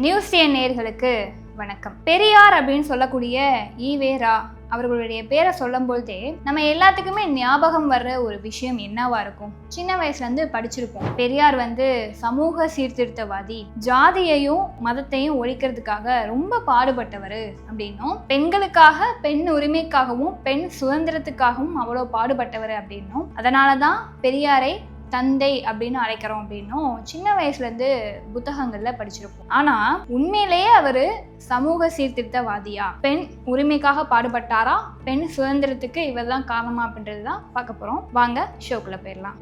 News டே நேர்களுக்கு வணக்கம். பெரியார் அப்படின்னு சொல்லக்கூடிய ஈவேரா அவர்களுடைய பேரை சொல்லும் பொழுதே நம்ம எல்லாத்துக்குமே ஞாபகம் வர்ற ஒரு விஷயம் என்னவா இருக்கும்? சின்ன வயசுல இருந்து படிச்சிருப்போம். பெரியார் வந்து சமூக சீர்திருத்தவாதி ஜாதியையும் மதத்தையும் ஒழிக்கிறதுக்காக ரொம்ப பாடுபட்டவர் அப்படின்னும் பெண்களுக்காக பெண் உரிமைக்காகவும் பெண் சுதந்திரத்துக்காகவும் அவ்வளோ பாடுபட்டவர் அப்படின்னும். அதனாலதான் பெரியாரை தந்தை அப்படின்னு அழைக்கிறோம் அப்படின்னும் சின்ன வயசுலேருந்து புத்தகங்களில் படிச்சிருப்போம். ஆனால் உண்மையிலேயே அவர் சமூக சீர்திருத்தவாதியா? பெண் உரிமைக்காக பாடுபட்டாரா? பெண் சுதந்திரத்துக்கு இவர் தான் காரணமா அப்படின்றது தான் பார்க்க போகிறோம் வாங்க ஷோக்குள்ள போயிடலாம்.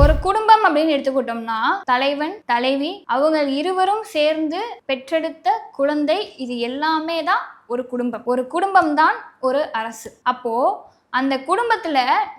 ஒரு குடும்பம் அப்படின்னு எடுத்துக்கிட்டோம்னா தலைவன் தலைவி அவங்க இருவரும் சேர்ந்து பெற்றெடுத்த குழந்தை இது எல்லாமே தான் ஒரு குடும்பம். ஒரு குடும்பம் தான் ஒரு அரசு. அப்போ அந்த குடும்பத்துல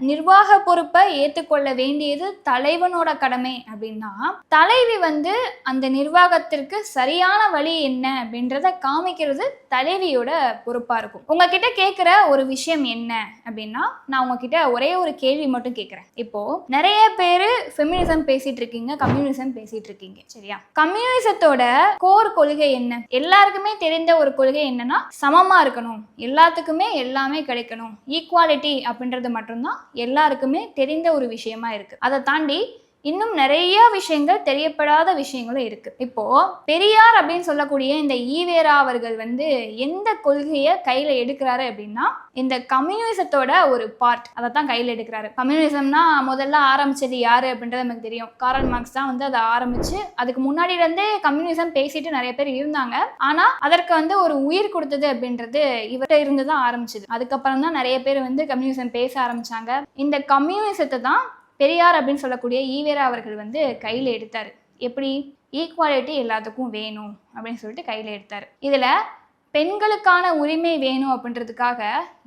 நிர்வாக பொறுப்பை ஏற்றுக்கொள்ள வேண்டியது தலைவனோட கடமை அப்படின்னா தலைவி வந்து அந்த நிர்வாகத்திற்கு சரியான வழி என்ன அப்படின்றத காமிக்கிறது தலைவியோட பொறுப்பா இருக்கும். உங்ககிட்ட கேட்குற ஒரு விஷயம் என்ன அப்படின்னா நான் உங்ககிட்ட ஒரே ஒரு கேள்வி மட்டும் கேட்குறேன் இப்போ நிறைய பேர் ஃபெமினிசம் பேசிட்டு இருக்கீங்க கம்யூனிசம் பேசிட்டு இருக்கீங்க சரியா? கம்யூனிசத்தோட கோர் கொள்கை என்ன? எல்லாருக்குமே தெரிந்த ஒரு கொள்கை என்னன்னா சமமா இருக்கணும். எல்லாத்துக்குமே எல்லாமே கிடைக்கணும். ஈக்குவாலிட்டி அப்படின்றது மட்டும்தான் எல்லாருக்குமே தெரிந்த ஒரு விஷயமா இருக்கு. அதை தாண்டி இன்னும் நிறைய விஷயங்கள் தெரியப்படாத விஷயங்களும் இருக்கு. இப்போ பெரியார் அப்படின்னு சொல்லக்கூடிய இந்த ஈவேரா அவர்கள் வந்து எந்த கொள்கையை கையில எடுக்கிறாரு அப்படின்னா இந்த கம்யூனிசத்தோட ஒரு பார்ட் அதை தான் கையில் எடுக்கிறாரு. கம்யூனிசம்னா முதல்ல ஆரம்பிச்சது யாரு அப்படின்றது நமக்கு தெரியும். காரல் மார்க்ஸ் தான் வந்து அதை ஆரம்பிச்சு அதுக்கு முன்னாடி இருந்தே கம்யூனிசம் பேசிட்டு நிறைய பேர் இருந்தாங்க. ஆனா அதற்கு வந்து ஒரு உயிர் கொடுத்தது அப்படின்றது இவர்கிட்ட இருந்து தான் ஆரம்பிச்சது. அதுக்கப்புறம் தான் நிறைய பேர் வந்து கம்யூனிசம் பேச ஆரம்பிச்சாங்க. இந்த கம்யூனிசத்தை தான் பெரியார் அப்படின்னு சொல்லக்கூடிய ஈவேரா அவர்கள் வந்து கையில் எடுத்தார். எப்படி? ஈக்குவாலிட்டி எல்லாத்துக்கும் வேணும் அப்படின்னு சொல்லிட்டு கையில் எடுத்தார். இதில் பெண்களுக்கான உரிமை வேணும் அப்படின்றதுக்காக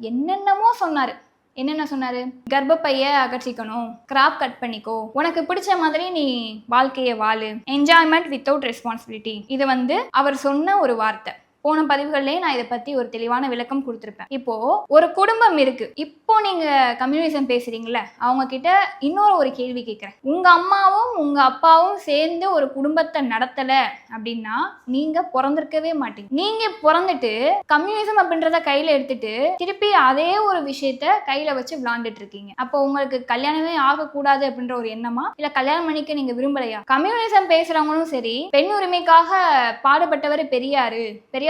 என்னென்னமோ சொன்னார். என்னென்ன சொன்னார்? கர்ப்பப்பைய அகற்றிக்கணும் கிராப் கட் பண்ணிக்கோ உனக்கு பிடிச்ச மாதிரி நீ வாழ்க்கையை வாழு என்ஜாய்மெண்ட் வித்தவுட் ரெஸ்பான்சிபிலிட்டி இது வந்து அவர் சொன்ன ஒரு வார்த்தை. போன பதிவுகள்லயே நான் இதை பத்தி ஒரு தெளிவான விளக்கம் கொடுத்துருப்பேன். இப்போ ஒரு குடும்பம் இருக்கு. இப்போ நீங்க கம்யூனிசம் பேசுறீங்கல்ல அவங்க கிட்ட இன்னொரு ஒரு கேள்வி கேட்குறேன் உங்க அம்மாவும் உங்க அப்பாவும் சேர்ந்து ஒரு குடும்பத்தை நடத்தல அப்படின்னா நீங்க பிறந்திருக்கவே மாட்டீங்க. நீங்க பிறந்துட்டு கம்யூனிசம் அப்படின்றத கையில எடுத்துட்டு திருப்பி அதே ஒரு விஷயத்த கையில வச்சு விளாண்டுட்டு இருக்கீங்க. அப்போ உங்களுக்கு கல்யாணமே ஆகக்கூடாது அப்படின்ற ஒரு எண்ணமா? இல்ல கல்யாணம் பண்ணிக்க நீங்க விரும்பலையா? கம்யூனிசம் பேசுறவங்களும் சரி பெண் உரிமைக்காக பாடுபட்டவர் பெரியாரு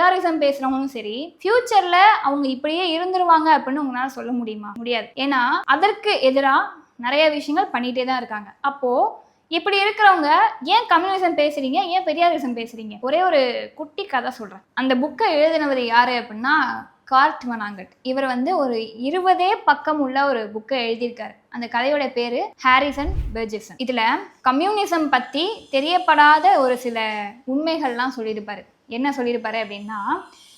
பெரியாரிசம் பேசுறவங்களும் சரி ஃபியூச்சர்ல அவங்க இப்படியே இருந்துருவாங்க அப்படின்னு உங்களால சொல்ல முடியுமா? முடியாது. ஏன்னா அதற்கு எதிராக நிறைய விஷயங்கள் பண்ணிட்டே தான் இருக்காங்க. அப்போ இப்படி இருக்கிறவங்க ஏன் கம்யூனிசம் பேசுறீங்க? ஏன் பெரியாரிசம் பேசுறீங்க? ஒரே ஒரு குட்டி கதை சொல்றேன். அந்த புக்கை எழுதினவர் யாரு அப்படின்னா கார்ட் மனாங்கட் இவர் வந்து ஒரு இருபதே பக்கம் உள்ள ஒரு புக்கை எழுதியிருக்காரு. அந்த கதையோட பேரு ஹாரிசன் பெர்ஜெசன் இதுல கம்யூனிசம் பத்தி தெரியப்படாத ஒரு சில உண்மைகள்லாம் சொல்லியிருப்பாரு. என்ன சொல்லியிருப்பாரு அப்படின்னா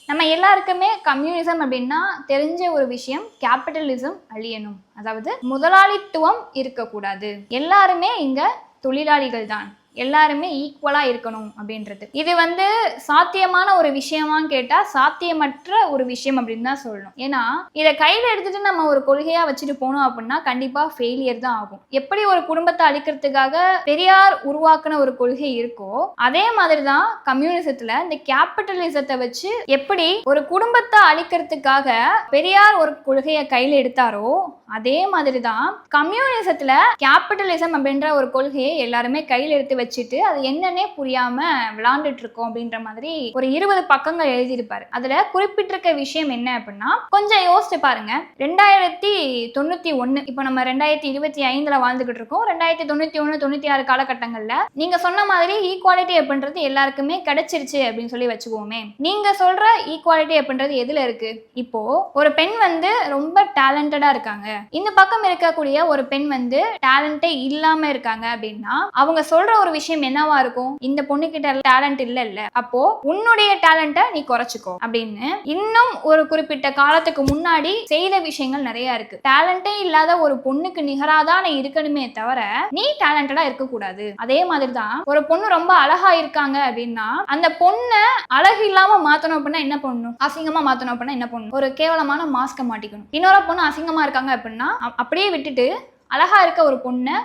நம்ம எல்லாருக்குமே கம்யூனிசம் அப்படின்னா தெரிஞ்ச ஒரு விஷயம் கேபிட்டலிசம் அழியணும். அதாவது முதலாளித்துவம் இருக்கக்கூடாது. எல்லாருமே இங்க தொழிலாளிகள் தான் எல்லாருமே ஈக்குவலாக இருக்கணும் அப்படின்றது. இது வந்து சாத்தியமான ஒரு விஷயமான்னு கேட்டால் சாத்தியமற்ற ஒரு விஷயம் அப்படின்னு தான் சொல்லணும். ஏன்னா இதை கையில் எடுத்துட்டு நம்ம ஒரு கொள்கையாக வச்சுட்டு போனோம் அப்படின்னா கண்டிப்பாக ஃபெயிலியர் தான் ஆகும். எப்படி ஒரு குடும்பத்தை அழிக்கிறதுக்காக பெரியார் உருவாக்குன ஒரு கொள்கை இருக்கோ அதே மாதிரி தான் கம்யூனிசத்தில் இந்த கேபிட்டலிசத்தை வச்சு எப்படி ஒரு குடும்பத்தை அழிக்கிறதுக்காக பெரியார் ஒரு கொள்கையை கையில் எடுத்தாரோ அதே மாதிரி தான் கம்யூனிசத்துல கேபிட்டலிசம் அப்படின்ற ஒரு கொள்கையை எல்லாருமே கையில் எடுத்து வச்சுட்டு அது என்னன்னே புரியாம விளாண்டுட்டு இருக்கோம் அப்படின்ற மாதிரி ஒரு இருபது பக்கங்கள் எழுதியிருப்பாரு. அதுல குறிப்பிட்டிருக்க விஷயம் என்ன அப்படின்னா கொஞ்சம் யோசிச்சு பாருங்க. ரெண்டாயிரத்தி தொண்ணூத்தி ஒன்று இப்போ நம்ம ரெண்டாயிரத்தி இருபத்தி ஐந்துல வாழ்ந்துகிட்டு இருக்கோம். ரெண்டாயிரத்தி தொண்ணூத்தி ஒன்று தொண்ணூத்தி ஆறு காலகட்டங்கள்ல நீங்க சொன்ன மாதிரி ஈக்குவாலிட்டி அப்படின்றது எல்லாருக்குமே கிடைச்சிருச்சு அப்படின்னு சொல்லி வச்சுக்குவோமே. நீங்க சொல்ற ஈக்குவாலிட்டி அப்படின்றது எதுல இருக்கு? இப்போ ஒரு பெண் வந்து ரொம்ப டேலண்டடா இருக்காங்க. இந்த பக்கம் இருக்கக்கூடிய ஒரு பெண் வந்து டேலண்டே இல்லாம இருக்காங்க அப்படின்னா அவங்க சொல்ற ஒரு விஷயம் என்னவா இருக்கும்? இந்த பொண்ணு கிட்ட டேலண்ட் இல்ல இல்ல அப்போ உன்னுடைய டேலண்ட்டை நீ குறைச்சிக்கோ அப்படின்னு இன்னும் ஒரு குறிப்பிட்ட காலத்துக்கு முன்னாடி செய்த விஷயங்கள் நிறைய இருக்கு. டேலண்டே இல்லாத ஒரு பொண்ணுக்கு நிகராதான் நீ இருக்கணுமே தவிர நீ டேலண்டடா இருக்க கூடாது அதே மாதிரி தான் ஒரு பொண்ணு ரொம்ப அழகா இருக்காங்க அப்படின்னா அந்த பொண்ணை அழகு இல்லாம மாத்தணும் அப்படின்னா என்ன பண்ணணும்? அசிங்கமா மாத்தணும் அப்படின்னா என்ன பண்ணணும்? ஒரு கேவலமான மாஸ்க மாட்டிக்கணும். இன்னொரு பொண்ணு அசிங்கமா இருக்காங்க அப்படின்னா அப்படியே விட்டுட்டு அழகா இருக்க ஒரு பொண்ணை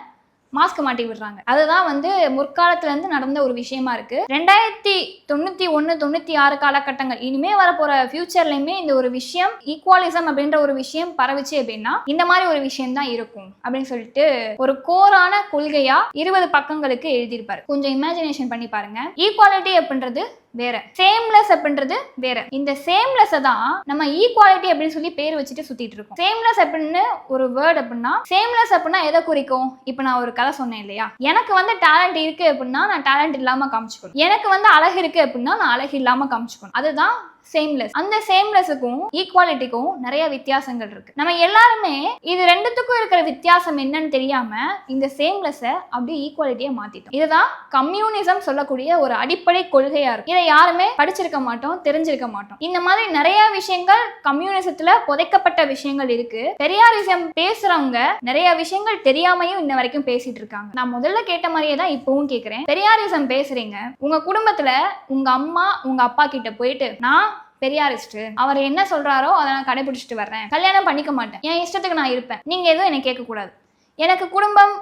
மாஸ்க் மாட்டி விடுறாங்க. அதுதான் வந்து முற்காலத்துல இருந்து நடந்த ஒரு விஷயமா இருக்கு. ரெண்டாயிரத்தி தொண்ணூற்றி ஒன்று தொண்ணூற்றி ஆறு காலகட்டங்கள் இனிமே வரப்போற ஃப்யூச்சர்லையுமே இந்த ஒரு விஷயம் ஈக்குவாலிசம் அப்படின்ற ஒரு விஷயம் பரவிச்சு அப்படின்னா இந்த மாதிரி ஒரு விஷயம் தான் இருக்கும் அப்படின்னு சொல்லிட்டு ஒரு கோரான கொள்கையாக இருபது பக்கங்களுக்கு எழுதியிருப்பாரு. கொஞ்சம் இமேஜினேஷன் பண்ணி பாருங்க. ஈக்குவாலிட்டி அப்படின்றது வேற. சேம்லெஸ் அப்படின்றது வேற. இந்த சேம்லெஸ் தான் நம்ம ஈக்குவாலிட்டி அப்படின்னு சொல்லி பேர் வச்சுட்டு சுத்திட்டு இருக்கோம். சேம்லெஸ் அப்படின்னு ஒரு வேர்ட் அப்படின்னா சேம்லெஸ் அப்படின்னா எதை குறிக்கும்? இப்போ நான் ஒரு கதை சொன்னேன் இல்லையா? எனக்கு வந்து டேலண்ட் இருக்கு அப்படின்னா நான் டேலண்ட் இல்லாம காமிச்சுக்கணும். எனக்கு வந்து அழகு இருக்கு அப்படின்னா நான் அழகு இல்லாம காமிச்சுக்கணும். அதுதான் சேம்லெஸ் அந்த சேம்லெஸுக்கும் ஈக்குவாலிட்டிக்கும் நிறைய வித்தியாசங்கள் இருக்கு. நம்ம எல்லாருமே இது ரெண்டுத்துக்கும் இருக்கிற வித்தியாசம் என்னன்னு தெரியாம இந்த சேம்லெஸ்ஸை அப்படியே ஈக்குவாலிட்டியை மாத்திட்டோம். இதுதான் கம்யூனிசம் சொல்லக்கூடிய ஒரு அடிப்படை கொள்கையா இருக்கு இதை யாருமே படிச்சிருக்க மாட்டோம் தெரிஞ்சிருக்க மாட்டோம். இந்த மாதிரி நிறைய விஷயங்கள் கம்யூனிசத்துல புதைக்கப்பட்ட விஷயங்கள் இருக்கு. பெரியாரிசம் பேசுறவங்க நிறைய விஷயங்கள் தெரியாமையும் இன்ன வரைக்கும் பேசிட்டு இருக்காங்க. நான் முதல்ல கேட்ட மாதிரியே தான் இப்பவும் கேக்குறேன். பெரியாரிசம் பேசுறீங்க. உங்க குடும்பத்துல உங்க அம்மா உங்க அப்பா கிட்ட போயிட்டு நான் பெரியாரிஸ்ட் அவர் என்ன சொல்றாரோ அதை நான் கடைபிடிச்சிட்டு வர்றேன். கல்யாணம் பண்ணிக்க மாட்டேன். என் இஷ்டத்துக்கு நான் இருப்பேன். நீங்க எதுவும் என்னை கேட்கக்கூடாது. எனக்கு குடும்பம்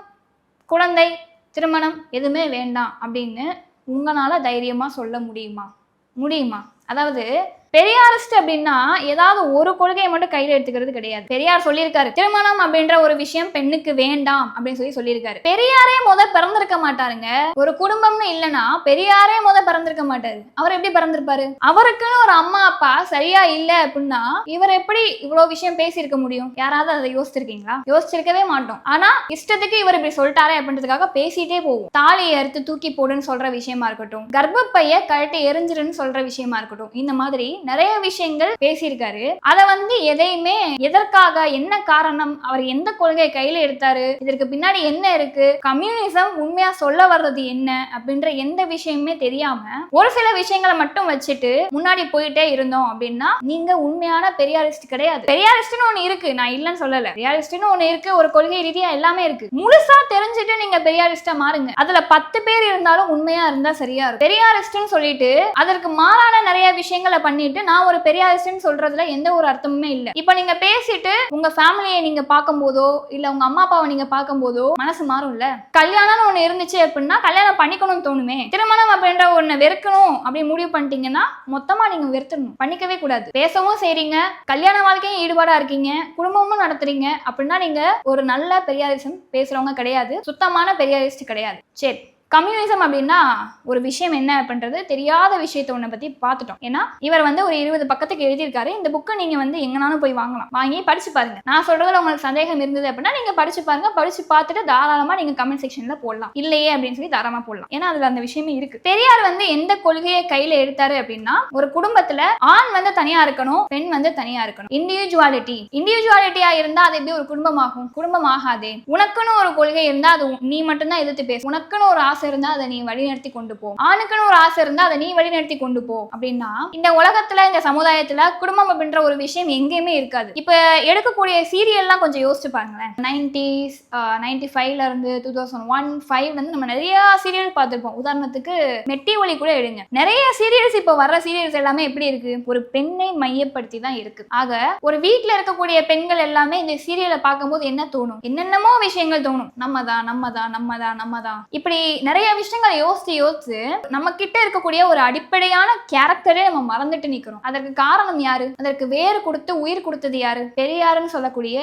குழந்தை திருமணம் எதுவுமே வேண்டாம் அப்படின்னு உங்களால் தைரியமாக சொல்ல முடியுமா? முடியுமா? அதாவது பெரியாரிஸ்ட் அப்படின்னா ஏதாவது ஒரு கொள்கையை மட்டும் கையில எடுத்துக்கிறது கிடையாது. பெரியார் சொல்லியிருக்காரு திருமணம் அப்படின்ற ஒரு விஷயம் பெண்ணுக்கு வேண்டாம் அப்படின்னு சொல்லி சொல்லியிருக்காரு. பெரியாரே முத பிறந்திருக்க மாட்டாருங்க. ஒரு குடும்பம்னு இல்லைன்னா பெரியாரே முத பிறந்திருக்க மாட்டாரு. அவர் எப்படி பிறந்திருப்பாரு? அவருக்குன்னு ஒரு அம்மா அப்பா சரியா இல்ல அப்படின்னா இவர் எப்படி இவ்வளவு விஷயம் பேசியிருக்க முடியும்? யாராவது அதை யோசிச்சிருக்கீங்களா? யோசிச்சிருக்கவே மாட்டோம். ஆனா இஷ்டத்துக்கு இவர் இப்படி சொல்லிட்டாரே அப்படின்றதுக்காக பேசிட்டே போவோம். தாலியை அறுத்து தூக்கி போடுன்னு சொல்ற விஷயமா இருக்கட்டும். கர்ப்பப்பைய கழட்டி எரிஞ்சிருன்னு சொல்ற விஷயமா இருக்கட்டும். இந்த மாதிரி நிறைய விஷயங்கள் பேசியிருக்காரு. அதை வந்து எதையுமே எதற்காக என்ன காரணம் அவர் எந்த கொள்கையை கையில எடுத்தாரு இதற்கு பின்னாடி என்ன இருக்கு கம்யூனிசம் உண்மையா சொல்ல வர்றது என்ன அப்படின்ற எந்த விஷயமுமே தெரியாம ஒரு சில விஷயங்களை மட்டும் வச்சுட்டு முன்னாடி போயிட்டே இருந்தோம் அப்படின்னா நீங்க உண்மையான பெரியாரிஸ்ட் கிடையாது. பெரியாரிஸ்ட்னு ஒண்ணு இருக்கு. நான் இல்லைன்னு சொல்லல. பெரியாரிஸ்ட்னு ஒண்ணு இருக்கு. ஒரு கொள்கை ரீதியா எல்லாமே இருக்கு. முழுசா தெரிஞ்சுட்டு நீங்க பெரியாரிஸ்டா மாறுங்க. அதுல பத்து பேர் இருந்தாலும் உண்மையா இருந்தா சரியா இருக்கும். பெரியாரிஸ்ட்னு சொல்லிட்டு அதற்கு மாறான நிறைய விஷயங்களை பண்ணிட்டு நான் ஒரு பெரிய பெரியாரிஸ்ட்னு சொல்றதுல எந்த ஒரு அர்த்தமுமே இல்லை. இப்போ நீங்க பேசிட்டு உங்க ஃபேமிலியை நீங்க பார்க்கும்போதோ இல்ல உங்க அம்மா அப்பாவை நீங்க பார்க்கும்போதோ மனசு மாறும்ல? கல்யாணம்னு ஒண்ணு இருந்துச்சு அப்படின்னா கல்யாணம் பண்ணிக்கணும்னு தோணுமே. திருமணம் அப்படின்ற ஒண்ணு வெறுக்கணும் அப்படி முடிவு பண்ணிட்டீங்கன்னா மொத்தமா நீங்க வெறுத்துடணும். பண்ணிக்கவே கூடாது. பேசவும் செய்றீங்க கல்யாண வாழ்க்கையும் ஈடுபாடா இருக்கீங்க குடும்பமும் நடத்துறீங்க அப்படின்னா நீங்க ஒரு நல்ல பெரியாரிசம் பேசுறவங்க கிடையாது. சுத்தமான பெரியாரிஸ்ட் கிடையாது. சரி. கம்யூனிசம் அப்படின்னா ஒரு விஷயம் என்ன அப்படின்றது தெரியாத விஷயத்த ஒன்றை பத்தி பார்த்துட்டோம். ஏன்னா இவர் வந்து ஒரு இருபது பக்கத்துக்கு எழுதியிருக்காரு. இந்த புக்கை நீங்க வந்து எங்கனாலும் போய் வாங்கலாம். வாங்கி படிச்சு பாருங்க. நான் சொல்றதுல உங்களுக்கு சந்தேகம் இருந்தது அப்படின்னா நீங்க படிச்சு பாருங்க. படிச்சு பார்த்துட்டு தாராளமா நீங்க கமெண்ட் செக்ஷன்ல போடலாம். இல்லையே அப்படின்னு சொல்லி தாராளமா போடலாம். ஏன்னா அதுல அந்த விஷயமே இருக்கு. பெரியார் வந்து எந்த கொள்கையை கையில எடுத்தாரு அப்படின்னா ஒரு குடும்பத்துல ஆண் வந்து தனியா இருக்கணும் பெண் வந்து தனியா இருக்கணும். இண்டிவிஜுவாலிட்டி இண்டிவிஜுவாலிட்டியா இருந்தா அது எப்படி ஒரு குடும்பமாகும்? குடும்பம் ஆகாதே. உனக்குன்னு ஒரு கொள்கை இருந்தா அது நீ மட்டும்தான் எதிர்த்து பேசு. உனக்குன்னு ஒரு ஆசை இருந்தா அதை நீ வழிநடத்தி கொண்டு போ. ஆணுக்குன்னு ஒரு ஆசை இருந்தா அதை நீ வழிநடத்தி கொண்டு போ. அப்படின்னா இந்த உலகத்துல இந்த சமுதாயத்துல குடும்பம் அப்படின்ற ஒரு விஷயம் எங்கேயுமே இருக்காது. இப்ப எடுக்கக்கூடிய சீரியல்லாம் கொஞ்சம் யோசிச்சு பாருங்களேன். நைன்டிஸ் நைன்டி ஃபைவ்ல இருந்து டூ தௌசண்ட் ஒன் ஃபைவ்ல இருந்து நம்ம நிறைய சீரியல் பார்த்திருப்போம். உதாரணத்துக்கு மெட்டி ஒலி கூட எடுங்க. நிறைய சீரியல்ஸ் இப்போ வர்ற சீரியல்ஸ் எல்லாமே எப்படி இருக்கு? ஒரு பெண்ணை மையப்படுத்தி தான் இருக்கு. ஆக ஒரு வீட்டுல இருக்கக்கூடிய பெண்கள் எல்லாமே இந்த சீரியலை பார்க்கும்போது என்ன தோணும்? என்னென்னமோ விஷயங்கள் தோணும். நம்ம தான் நம்ம தான் நம்ம தான் நம்ம தான். இப்படி நிறைய விஷயங்களை யோசிச்சு யோசிச்சு நம்ம கிட்ட இருக்கக்கூடிய ஒரு அடிப்படையான கேரக்டரே நம்ம மறந்துட்டு நிக்கிறோம். அதற்கு காரணம் யாரு? அதற்கு வேறு கொடுத்து உயிர் கொடுத்தது யாரு? பெரியாருன்னு சொல்லக்கூடிய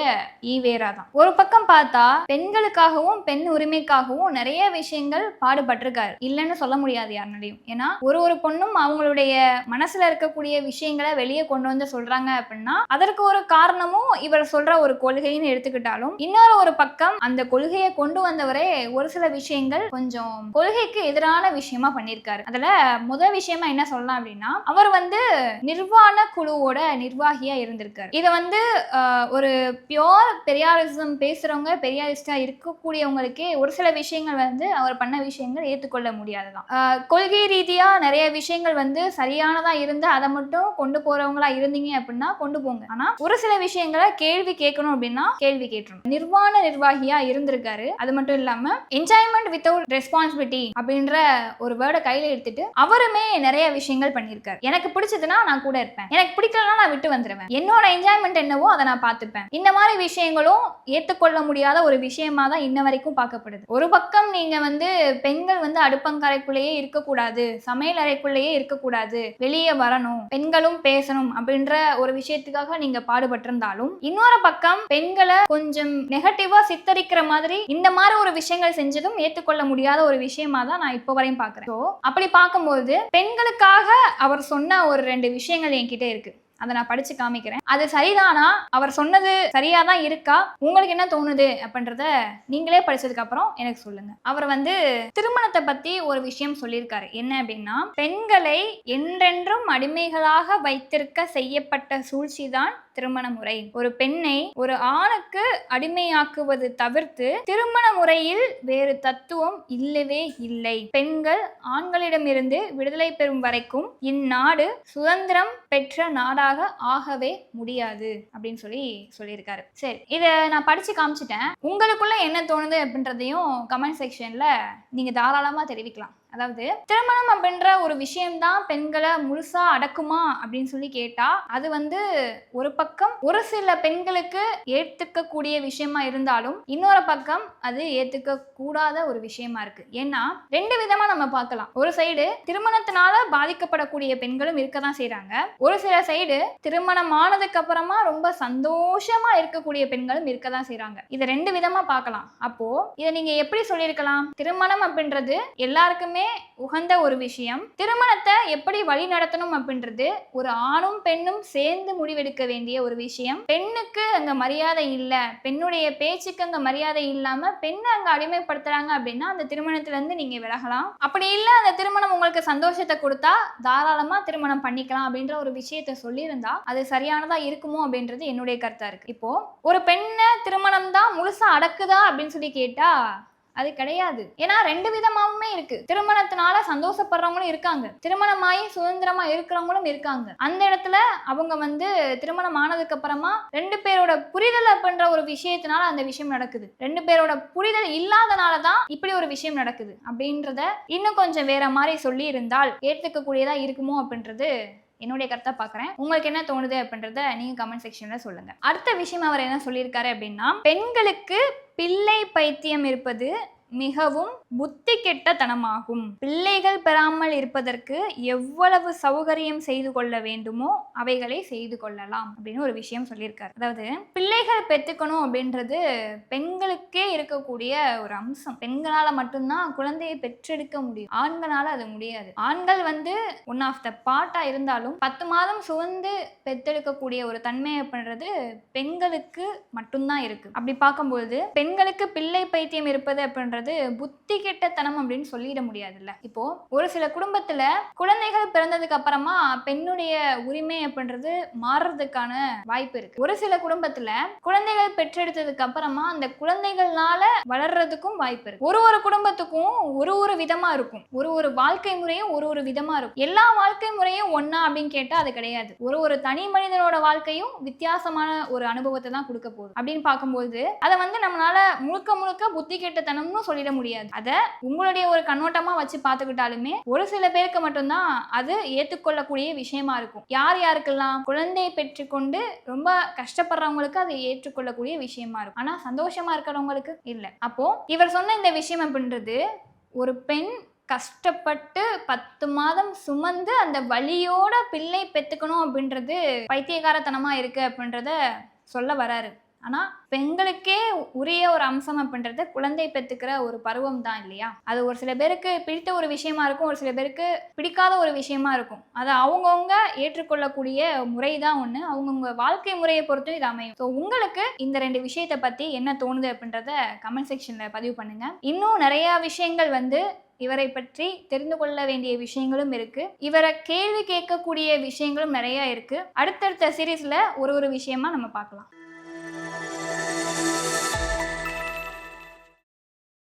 ஈவேரா தான் ஒரு பக்கம் பார்த்தா பெண்களுக்காகவும் பெண் உரிமைக்காகவும் நிறைய விஷயங்கள் பாடுபட்டிருக்காரு. இல்லைன்னு சொல்ல முடியாது யாருனாலையும். ஏன்னா ஒரு ஒரு பொண்ணும் அவங்களுடைய மனசுல இருக்கக்கூடிய விஷயங்களை வெளியே கொண்டு வந்து சொல்றாங்க அப்படின்னா அதற்கு ஒரு காரணமும் இவர் சொல்ற ஒரு கொள்கைன்னு எடுத்துக்கிட்டாலும் இன்னொரு ஒரு பக்கம் அந்த கொள்கையை கொண்டு வந்தவரே ஒரு சில விஷயங்கள் கொஞ்சம் கொள்கைக்கு எதிரான விஷயமா பண்ணியிருக்காரு. அதுல முதல் விஷயமா என்ன சொல்லலாம் அப்படின்னா அவர் வந்து நிர்வாண குழுவோட நிர்வாகியா இருந்திருக்காரு. இதை வந்து ஒரு பியோர் பெரியாரிசம் பேசுறவங்க பெரியாரிஸ்டா இருக்கக்கூடியவங்களுக்கே ஒரு சில விஷயங்கள் வந்து அவர் பண்ண விஷயங்கள் ஏற்றுக்கொள்ள முடியாதுதான் கொள்கை ரீதியா நிறைய விஷயங்கள் வந்து சரியானதா இருந்து அதை மட்டும் கொண்டு போறவங்களா இருந்தீங்க அப்படின்னா கொண்டு போங்க. ஆனா ஒரு சில விஷயங்களை கேள்வி கேட்கணும் அப்படின்னா கேள்வி கேட்டுரும் நிர்வாண நிர்வாகியா இருந்திருக்காரு. அது மட்டும் இல்லாம என்ஜாய்மெண்ட் வித்தவுட் ரெஸ்பான்ஸ் ரெஸ்பான்சிபிலிட்டி அப்படின்ற ஒரு வேர்டை கையில எடுத்துட்டு அவருமே நிறைய விஷயங்கள் பண்ணியிருக்காரு. எனக்கு பிடிச்சதுன்னா நான் கூட இருப்பேன். எனக்கு பிடிக்கலன்னா நான் விட்டு வந்துடுவேன் என்னோட என்ஜாய்மெண்ட் என்னவோ அதை நான் பார்த்துப்பேன். இந்த மாதிரி விஷயங்களும் ஏற்றுக்கொள்ள முடியாத ஒரு விஷயமா தான் இன்ன வரைக்கும் பார்க்கப்படுது. ஒரு பக்கம் நீங்க வந்து பெண்கள் வந்து அடுப்பங்கரைக்குள்ளேயே இருக்கக்கூடாது சமையல் அறைக்குள்ளேயே இருக்கக்கூடாது வெளியே வரணும் பெண்களும் பேசணும் அப்படின்ற ஒரு விஷயத்துக்காக நீங்க பாடுபட்டிருந்தாலும் இன்னொரு பக்கம் பெண்களை கொஞ்சம் நெகட்டிவா சித்தரிக்கிற மாதிரி இந்த மாதிரி ஒரு விஷயங்கள் செஞ்சதும் ஏற்றுக்கொள்ள முடியாத ஒரு விஷயமா தான் நான் இப்போ வரையும் பார்க்குறேன். ஸோ அப்படி பார்க்கும்போது பெண்களுக்காக அவர் சொன்ன ஒரு ரெண்டு விஷயங்கள் என்கிட்ட இருக்கு. அதை நான் படிச்சு காமிக்கிறேன். அது சரிதானா? அவர் சொன்னது சரியா தான் இருக்கா? உங்களுக்கு என்ன தோணுது? அப்படின்றத நீங்களே படிச்சதுக்கு அப்புறம் எனக்கு சொல்லுங்க. அவர் வந்து திருமணத்தை பத்தி ஒரு விஷயம் சொல்லியிருக்காரு. என்ன அப்படின்னா பெண்களை என்றென்றும் அடிமைகளாக வைத்திருக்க செய்யப்பட்ட சூழ்ச்சி தான் திருமண முறை. ஒரு பெண்ணை ஒரு ஆணுக்கு அடிமையாக்குவது தவிர்த்து திருமண முறையில் வேறு தத்துவம் இல்லவே இல்லை. பெண்கள் ஆண்களிடமிருந்து விடுதலை பெறும் வரைக்கும் இந்நாடு சுதந்திரம் பெற்ற நாடாக ஆகவே முடியாது அப்படின்னு சொல்லி சொல்லியிருக்காரு. சரி இதை நான் படிச்சு காமிச்சிட்டேன். உங்களுக்குள்ள என்ன தோணுது அப்படின்றதையும் கமெண்ட் செக்ஷன்ல நீங்க தாராளமா தெரிவிக்கலாம். அதாவது திருமணம் அப்படின்ற ஒரு விஷயம்தான் பெண்களை முழுசா அடக்குமா அப்படின்னு சொல்லி கேட்டா அது வந்து ஒரு பக்கம் ஒரு சில பெண்களுக்கு ஏத்துக்க கூடிய விஷயமா இருந்தாலும் இன்னொரு பக்கம் அது ஏத்துக்க கூடாத ஒரு விஷயமா இருக்கு. ஏன்னா ரெண்டு விதமா நம்ம பார்க்கலாம். ஒரு சைடு திருமணத்தினால பாதிக்கப்படக்கூடிய பெண்களும் இருக்க தான் செய்றாங்க. ஒரு சில சைடு திருமணம் ஆனதுக்கு அப்புறமா ரொம்ப சந்தோஷமா இருக்கக்கூடிய பெண்களும் இருக்க தான் செய்றாங்க. இதை ரெண்டு விதமா பார்க்கலாம். அப்போ இதை நீங்க எப்படி சொல்லியிருக்கலாம்? திருமணம் அப்படின்றது எல்லாருக்குமே உகந்த ஒரு விஷயம். திருமணத்தை எப்படி வழி நடத்தணும் அப்படின்றது ஒரு ஆணும் பெண்ணும் சேர்ந்து முடிவெடுக்க வேண்டிய ஒரு விஷயம். பெண்ணுக்கு அங்க மரியாதை இல்ல பெண்ணுடைய பேச்சுக்கு அங்க மரியாதை இல்லாம பெண்ணை அங்க அடிமைப்படுத்துறாங்க அப்படின்னா அந்த திருமணத்துல இருந்து நீங்க விலகலாம். அப்படி இல்ல அந்த திருமணம் உங்களுக்கு சந்தோஷத்தை கொடுத்தா தாராளமா திருமணம் பண்ணிக்கலாம் அப்படின்ற ஒரு விஷயத்த சொல்லியிருந்தா அது சரியானதா இருக்குமோ அப்படின்றது என்னுடைய கருத்தா இருக்கு. இப்போ ஒரு பெண்ணை திருமணம் தான் முழுசா அடக்குதா அப்படின்னு சொல்லி கேட்டா அது கிடையாது. ஏன்னா ரெண்டு விதமாவுமே இருக்கு. திருமணத்தினால சந்தோஷப்படுறவங்களும் இருக்காங்க. திருமணமாயி சுதந்திரமா இருக்கிறவங்களும் இருக்காங்க. அந்த இடத்துல அவங்க வந்து திருமணம் ஆனதுக்கு அப்புறமா ரெண்டு பேரோட புரிதல் அப்படின்ற ஒரு விஷயத்தினால அந்த விஷயம் நடக்குது. ரெண்டு பேரோட புரிதல் இல்லாதனாலதான் இப்படி ஒரு விஷயம் நடக்குது. அப்படின்றத இன்னும் கொஞ்சம் வேற மாதிரி சொல்லி இருந்தால் ஏற்றுக்க கூடியதா இருக்குமோ அப்படின்றது என்னுடைய கருத்தை பார்க்குறேன் உங்களுக்கு என்ன தோணுது அப்படின்றத நீங்கள் கமெண்ட் செக்ஷனில் சொல்லுங்கள் அடுத்த விஷயம் அவர் என்ன சொல்லியிருக்காரு அப்படின்னா பெண்களுக்கு பிள்ளை பைத்தியம் இருப்பது மிகவும் புத்தி கெட்டத்தனமாகும் பிள்ளைகள் பெறாமல் இருப்பதற்கு எவ்வளவு சௌகரியம் செய்து கொள்ள வேண்டுமோ அவைகளை செய்து கொள்ளலாம் அப்படின்னு ஒரு விஷயம் சொல்லியிருக்காரு. அதாவது பிள்ளைகள் பெற்றுக்கணும் அப்படின்றது பெண்களுக்கே இருக்கக்கூடிய ஒரு அம்சம். பெண்களால மட்டும்தான் குழந்தையை பெற்றெடுக்க முடியும். ஆண்களால அது முடியாது. ஆண்கள் வந்து ஒன் ஆஃப் த பார்ட்டா இருந்தாலும் பத்து மாதம் சுவந்து பெற்றெடுக்கக்கூடிய ஒரு தன்மை அப்படின்றது பெண்களுக்கு மட்டும்தான் இருக்கு. அப்படி பார்க்கும்போது பெண்களுக்கு பிள்ளை பைத்தியம் இருப்பது அப்படின்றது புத்தி கெட்டத்தனம் அப்படின்னு சொல்லிட முடியாதுல்ல. இப்போ ஒரு சில குடும்பத்துல குழந்தைகள் பிறந்ததுக்கு அப்புறமா பெண்ணுடைய உரிமை அப்படின்றது மாறுறதுக்கான வாய்ப்பு இருக்கு. ஒரு சில குடும்பத்துல குழந்தைகள் பெற்றெடுத்ததுக்கு அப்புறமா அந்த குழந்தைகள்னால வளர்றதுக்கும் வாய்ப்பு இருக்கு. ஒரு ஒரு குடும்பத்துக்கும் ஒரு ஒரு விதமா இருக்கும். ஒரு ஒரு வாழ்க்கை முறையும் ஒரு ஒரு விதமா இருக்கும். எல்லா வாழ்க்கை முறையும் ஒன்னா அப்படின்னு கேட்டா அது கிடையாது. ஒரு ஒரு தனி மனிதனோட வாழ்க்கையும் வித்தியாசமான ஒரு அனுபவத்தை தான் கொடுக்க போகுது. அப்படின்னு பார்க்கும்போது அதை வந்து நம்மளால முழுக்க முழுக்க புத்தி கெட்டத்தனம்னு சொல்லிட முடியாது. அதை உங்களுடைய ஒரு கண்ணோட்டமா வச்சு பார்த்துக்கிட்டாலுமே ஒரு சில பேருக்கு மட்டும்தான் அது ஏற்றுக்கொள்ளக்கூடிய விஷயமா இருக்கும். யார் யாருக்கெல்லாம் குழந்தையை பெற்றுக்கொண்டு ரொம்ப கஷ்டப்படுறவங்களுக்கு அது ஏற்றுக்கொள்ளக்கூடிய விஷயமா இருக்கும். ஆனா சந்தோஷமா இருக்கிறவங்களுக்கு இல்லை. அப்போ இவர் சொன்ன இந்த விஷயம் அப்படின்றது ஒரு பெண் கஷ்டப்பட்டு பத்து மாதம் சுமந்து அந்த வழியோட பிள்ளை பெத்துக்கணும் அப்படின்றது பைத்தியகாரத்தனமா இருக்கு அப்படின்றத சொல்ல வராரு. ஆனால் பெண்களுக்கே உரிய ஒரு அம்சம் அப்படின்றது குழந்தை பெற்றுக்கிற ஒரு பருவம் தான் இல்லையா? அது ஒரு சில பேருக்கு பிடித்த ஒரு விஷயமா இருக்கும் ஒரு சில பேருக்கு பிடிக்காத ஒரு விஷயமா இருக்கும். அதை அவங்கவுங்க ஏற்றுக்கொள்ளக்கூடிய முறை தான் ஒன்று அவங்கவுங்க வாழ்க்கை முறையை பொறுத்தும் இது அமையும். ஸோ உங்களுக்கு இந்த ரெண்டு விஷயத்தை பற்றி என்ன தோணுது அப்படின்றத கமெண்ட் செக்ஷனில் பதிவு பண்ணுங்க. இன்னும் நிறையா விஷயங்கள் வந்து இவரை பற்றி தெரிந்து கொள்ள வேண்டிய விஷயங்களும் இருக்கு. இவரை கேள்வி கேட்கக்கூடிய விஷயங்களும் நிறைய இருக்கு. அடுத்தடுத்த சீரீஸ்ல ஒரு ஒரு விஷயமா நம்ம பார்க்கலாம்.